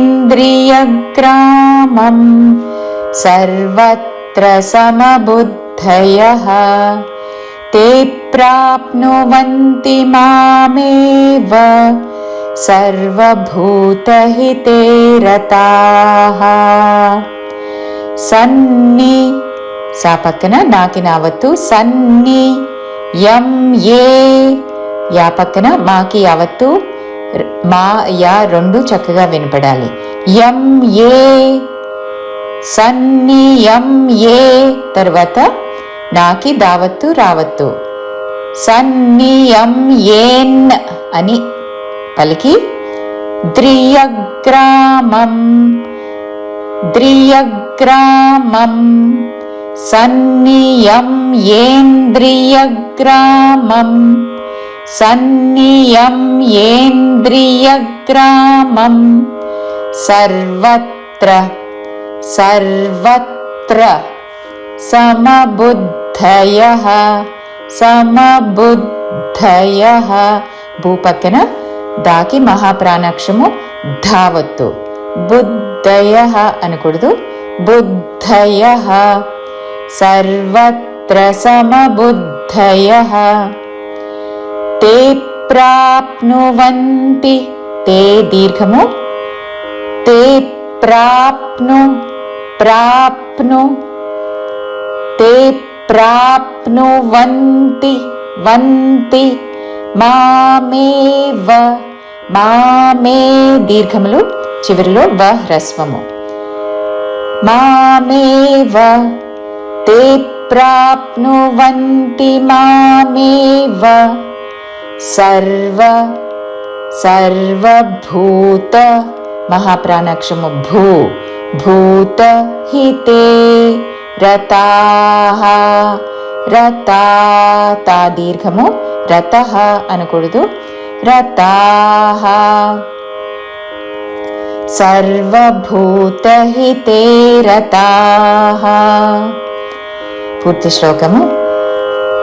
न्द्रियग्रामम् सर्वत्र समबुद्धयः। ते प्राप्नुवन्ति मामेव सर्वभूतहिते रताः। सन्नि सापन नाकिनावत्तु सन्नि यं ये यापकन माकि यावत्तु మా యా రెండు చక్కగా వినపడాలి. ఎం ఏ సన్ని ఎం ఏ. తర్వాత నాకి దావత్తు రావత్తు. సన్ని ఎం ఏన్ అని పలికి. ద్రియగ్రామం ద్రియగ్రామం. సన్నియం ఏంద్రియగ్రామం సన్నియం ఏంద్రియగ్రామం సర్వత్ర సర్వత్ర సమబుద్ధయ సమబుద్ధయ. భూపక్కన దాకి మహాప్రాణాక్షము ధావత్తు. బుద్ధయ అనకూడదు. బుద్ధయ. సర్వత్ర సమబుద్ధయ. తే ప్రాప్నువంతి తే దీర్ఘము తే ప్రాప్ను ప్రాప్ను తే ప్రాప్నువంతి వంతి మామేవ మామే దీర్ఘములు చివరిలో వ హ్రస్వము. మామేవ తే ప్రాప్నువంతి మామేవ। సర్వ సర్వభూత మహాప్రాణాక్షము భూ భూత హితే రతా రతా తా దీర్ఘము రత అనకూడదు. రతా సర్వభూతహితే రతా పూర్తి శ్లోకము.